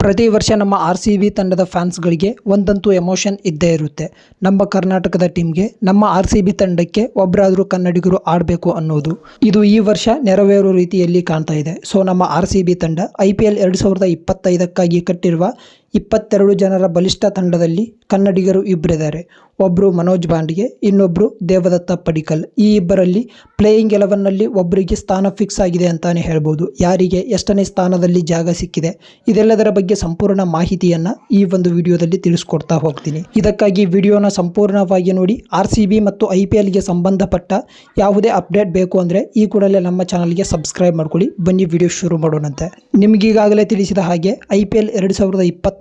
ಪ್ರತಿ ವರ್ಷ ನಮ್ಮ ಆರ್ ಸಿ ಬಿ ತಂಡದ ಫ್ಯಾನ್ಸ್ಗಳಿಗೆ ಒಂದಂತೂ ಎಮೋಷನ್ ಇದ್ದೇ ಇರುತ್ತೆ. ನಮ್ಮ ಕರ್ನಾಟಕದ ಟೀಮ್ಗೆ, ನಮ್ಮ ಆರ್ ಸಿ ಬಿ ತಂಡಕ್ಕೆ ಒಬ್ಬರಾದರೂ ಕನ್ನಡಿಗರು ಆಡಬೇಕು ಅನ್ನೋದು. ಇದು ಈ ವರ್ಷ ನೆರವೇರೋ ರೀತಿಯಲ್ಲಿ ಕಾಣ್ತಾ ಇದೆ. ಸೊ, ನಮ್ಮ ಆರ್ ಸಿ ಬಿ ತಂಡ ಐ ಪಿ ಎಲ್ ಎರಡು ಸಾವಿರದ ಇಪ್ಪತ್ತೈದಕ್ಕಾಗಿ ಕಟ್ಟಿರುವ ಇಪ್ಪತ್ತೆರಡು ಜನರ ಬಲಿಷ್ಠ ತಂಡದಲ್ಲಿ ಕನ್ನಡಿಗರು ಇಬ್ಬರಿದ್ದಾರೆ ಒಬ್ಬರು ಮನೋಜ್ ಬಾಂಡಿಗೆ ಇನ್ನೊಬ್ಬರು ದೇವದತ್ತ ಪಡಿಕಲ್. ಈ ಇಬ್ಬರಲ್ಲಿ ಪ್ಲೇಯಿಂಗ್ ಎಲೆವನ್ನಲ್ಲಿ ಒಬ್ಬರಿಗೆ ಸ್ಥಾನ ಫಿಕ್ಸ್ ಆಗಿದೆ ಅಂತಾನೆ ಹೇಳ್ಬೋದು. ಯಾರಿಗೆ ಎಷ್ಟನೇ ಸ್ಥಾನದಲ್ಲಿ ಜಾಗ ಸಿಕ್ಕಿದೆ, ಇದೆಲ್ಲದರ ಬಗ್ಗೆ ಸಂಪೂರ್ಣ ಮಾಹಿತಿಯನ್ನು ಈ ಒಂದು ವಿಡಿಯೋದಲ್ಲಿ ತಿಳಿಸ್ಕೊಡ್ತಾ ಹೋಗ್ತೀನಿ. ಇದಕ್ಕಾಗಿ ವಿಡಿಯೋನ ಸಂಪೂರ್ಣವಾಗಿ ನೋಡಿ, ಆರ್ ಮತ್ತು ಐ ಪಿ ಎಲ್ಗೆ ಸಂಬಂಧಪಟ್ಟ ಯಾವುದೇ ಅಪ್ಡೇಟ್ ಬೇಕು ಅಂದರೆ ಈ ಕೂಡಲೇ ನಮ್ಮ ಚಾನಲ್ಗೆ ಸಬ್ಸ್ಕ್ರೈಬ್ ಮಾಡ್ಕೊಳ್ಳಿ. ಬನ್ನಿ, ವಿಡಿಯೋ ಶುರು ಮಾಡೋಣಂತೆ. ನಿಮಗೀಗಾಗಲೇ ತಿಳಿಸಿದ ಹಾಗೆ, ಐ ಪಿ ಎಲ್ ಎರಡು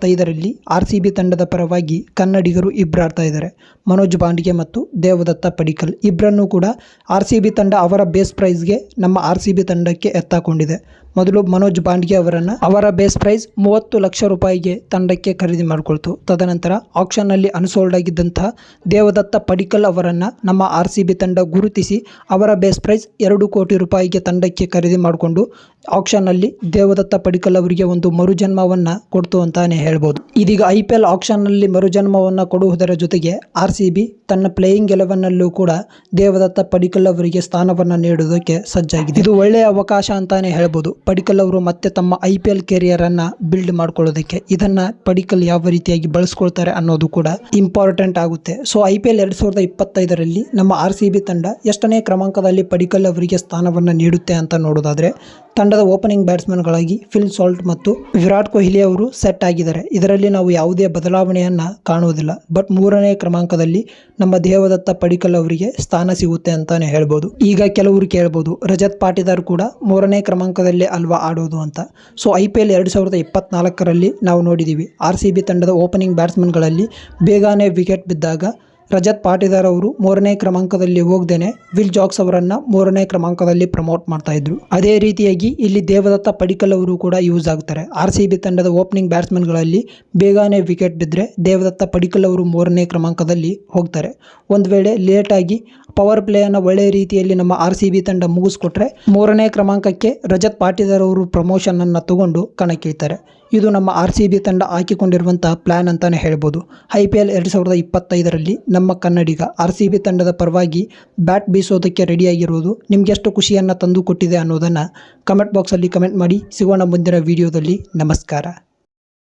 ಇಪ್ಪತ್ತೈದರಲ್ಲಿ ಆರ್ ಸಿ ಬಿ ತಂಡದ ಪರವಾಗಿ ಕನ್ನಡಿಗರು ಇಬ್ಬರಾಡ್ತಾ ಇದ್ದಾರೆ. ಮನೋಜ್ ಬಾಂಡಿಗೆ ಮತ್ತು ದೇವದತ್ತ ಪಡಿಕಲ್ ಇಬ್ಬರನ್ನು ಕೂಡ ಆರ್ ಸಿ ಬಿ ತಂಡ ಅವರ ಬೇಸ್ ಪ್ರೈಸ್ಗೆ ನಮ್ಮ ಆರ್ ಸಿ ಬಿ ತಂಡಕ್ಕೆ ಎತ್ತಾಕೊಂಡಿದೆ. ಮೊದಲು ಮನೋಜ್ ಬಾಂಡ್ಗೆ ಅವರನ್ನು ಅವರ ಬೇಸ್ ಪ್ರೈಸ್ ಮೂವತ್ತು ಲಕ್ಷ ರೂಪಾಯಿಗೆ ತಂಡಕ್ಕೆ ಖರೀದಿ ಮಾಡಿಕೊಳ್ತು. ತದನಂತರ ಆಕ್ಷನ್ನಲ್ಲಿ ಅನ್ಸೋಲ್ಡ್ ಆಗಿದ್ದಂತಹ ದೇವದತ್ತ ಪಡಿಕಲ್ ಅವರನ್ನು ನಮ್ಮ ಆರ್ ಸಿ ಬಿ ತಂಡ ಗುರುತಿಸಿ ಅವರ ಬೇಸ್ ಪ್ರೈಸ್ ಎರಡು ಕೋಟಿ ರೂಪಾಯಿಗೆ ತಂಡಕ್ಕೆ ಖರೀದಿ ಮಾಡಿಕೊಂಡು ಆಕ್ಷನ್ನಲ್ಲಿ ದೇವದತ್ತ ಪಡಿಕಲ್ ಅವರಿಗೆ ಒಂದು ಮರುಜನ್ಮವನ್ನು ಕೊಡ್ತು ಅಂತಾನೆ ಹೇಳ್ಬೋದು. ಇದೀಗ ಐ ಪಿ ಎಲ್ ಆಕ್ಷನ್ನಲ್ಲಿ ಮರುಜನ್ಮವನ್ನು ಕೊಡುವುದರ ಜೊತೆಗೆ ಆರ್ ಸಿ ಬಿ ತನ್ನ ಪ್ಲೇಯಿಂಗ್ ಎಲೆವನ್ನಲ್ಲೂ ಕೂಡ ದೇವದತ್ತ ಪಡಿಕಲ್ ಅವರಿಗೆ ಸ್ಥಾನವನ್ನು ನೀಡುವುದಕ್ಕೆ ಸಜ್ಜಾಗಿದೆ. ಇದು ಒಳ್ಳೆಯ ಅವಕಾಶ ಅಂತಾನೆ ಹೇಳ್ಬೋದು. ಪಡಿಕಲ್ ಅವರು ಮತ್ತೆ ತಮ್ಮ ಐ ಪಿ ಎಲ್ ಕೆರಿಯರನ್ನು ಬಿಲ್ಡ್ ಮಾಡ್ಕೊಳ್ಳೋದಕ್ಕೆ ಇದನ್ನ ಪಡಿಕಲ್ ಯಾವ ರೀತಿಯಾಗಿ ಬಳಸ್ಕೊಳ್ತಾರೆ ಅನ್ನೋದು ಕೂಡ ಇಂಪಾರ್ಟೆಂಟ್ ಆಗುತ್ತೆ. ಸೊ, ಐ ಪಿ ಎಲ್ ಎರಡು ಸಾವಿರದ ಇಪ್ಪತ್ತೈದರಲ್ಲಿ ನಮ್ಮ ಆರ್ ಸಿ ಬಿ ತಂಡ ಎಷ್ಟನೇ ಕ್ರಮಾಂಕದಲ್ಲಿ ಪಡಿಕಲ್ ಅವರಿಗೆ ಸ್ಥಾನವನ್ನು ನೀಡುತ್ತೆ ಅಂತ ನೋಡೋದಾದ್ರೆ ತಂಡದ ಓಪನಿಂಗ್ ಬ್ಯಾಟ್ಸ್ಮನ್ಗಳಾಗಿ ಫಿಲ್ ಸಾಲ್ಟ್ ಮತ್ತು ವಿರಾಟ್ ಕೊಹ್ಲಿ ಅವರು ಸೆಟ್ ಆಗಿದ್ದಾರೆ. ಇದರಲ್ಲಿ ನಾವು ಯಾವುದೇ ಬದಲಾವಣೆಯನ್ನು ಕಾಣುವುದಿಲ್ಲ. ಬಟ್ ಮೂರನೇ ಕ್ರಮಾಂಕದಲ್ಲಿ ನಮ್ಮ ದೇವದತ್ತ ಪಡಿಕಲ್ ಅವರಿಗೆ ಸ್ಥಾನ ಸಿಗುತ್ತೆ ಅಂತಾನೆ ಹೇಳ್ಬೋದು. ಈಗ ಕೆಲವರು ಕೇಳ್ಬೋದು, ರಜತ್ ಪಾಟಿದಾರ್ ಕೂಡ ಮೂರನೇ ಕ್ರಮಾಂಕದಲ್ಲಿ ಅಲ್ವಾ ಆಡೋದು ಅಂತ. ಸೊ, ಐ ಪಿ ಎಲ್ ಎರಡು ಸಾವಿರದ ಇಪ್ಪತ್ನಾಲ್ಕರಲ್ಲಿ ನಾವು ನೋಡಿದ್ದೀವಿ ಆರ್ ಸಿ ಬಿ ತಂಡದ ಓಪನಿಂಗ್ ಬ್ಯಾಟ್ಸ್ಮನ್ಗಳಲ್ಲಿ ಬೇಗನೆ ವಿಕೆಟ್ ಬಿದ್ದಾಗ ರಜತ್ ಪಾಟಿದಾರ್ ಅವರು ಮೂರನೇ ಕ್ರಮಾಂಕದಲ್ಲಿ ಹೋಗ್ದೇನೆ ವಿಲ್ ಜಾಕ್ಸ್ ಅವರನ್ನ ಮೂರನೇ ಕ್ರಮಾಂಕದಲ್ಲಿ ಪ್ರಮೋಟ್ ಮಾಡ್ತಾ ಇದ್ರು. ಅದೇ ರೀತಿಯಾಗಿ ಇಲ್ಲಿ ದೇವದತ್ತ ಪಡಿಕಲ್ ಅವರು ಕೂಡ ಯೂಸ್ ಆಗ್ತಾರೆ. ಆರ್ ತಂಡದ ಓಪನಿಂಗ್ ಬ್ಯಾಟ್ಸ್ಮನ್ಗಳಲ್ಲಿ ಬೇಗನೆ ವಿಕೆಟ್ ಬಿದ್ದರೆ ದೇವದತ್ತ ಪಡಿಕಲ್ ಅವರು ಮೂರನೇ ಕ್ರಮಾಂಕದಲ್ಲಿ ಹೋಗ್ತಾರೆ. ಒಂದು ವೇಳೆ ಲೇಟಾಗಿ ಪವರ್ ಪ್ಲೇಯನ್ನು ಒಳ್ಳೆಯ ರೀತಿಯಲ್ಲಿ ನಮ್ಮ ಆರ್ ಸಿ ಬಿ ತಂಡ ಮುಗಿಸ್ಕೊಟ್ರೆ ಮೂರನೇ ಕ್ರಮಾಂಕಕ್ಕೆ ರಜತ್ ಪಾಟಿದಾರ್ ಅವರು ಪ್ರಮೋಷನನ್ನು ತಗೊಂಡು ಕಣಕ್ಕಿಳ್ತಾರೆ. ಇದು ನಮ್ಮ ಆರ್ ಸಿ ಬಿ ತಂಡ ಹಾಕಿಕೊಂಡಿರುವಂತಹ ಪ್ಲ್ಯಾನ್ ಅಂತಲೇ ಹೇಳ್ಬೋದು. ಐ ಪಿ ಎಲ್ ಎರಡು ಸಾವಿರದ ಇಪ್ಪತ್ತೈದರಲ್ಲಿ ನಮ್ಮ ಕನ್ನಡಿಗ ಆರ್ ಸಿ ಬಿ ತಂಡದ ಪರವಾಗಿ ಬ್ಯಾಟ್ ಬೀಸೋದಕ್ಕೆ ರೆಡಿಯಾಗಿರುವುದು ನಿಮ್ಗೆ ಎಷ್ಟು ಖುಷಿಯನ್ನು ತಂದುಕೊಟ್ಟಿದೆ ಅನ್ನೋದನ್ನು ಕಮೆಂಟ್ ಬಾಕ್ಸಲ್ಲಿ ಕಮೆಂಟ್ ಮಾಡಿ ಸಿಗೋಣ ಮುಂದಿನ ವಿಡಿಯೋದಲ್ಲಿ. ನಮಸ್ಕಾರ.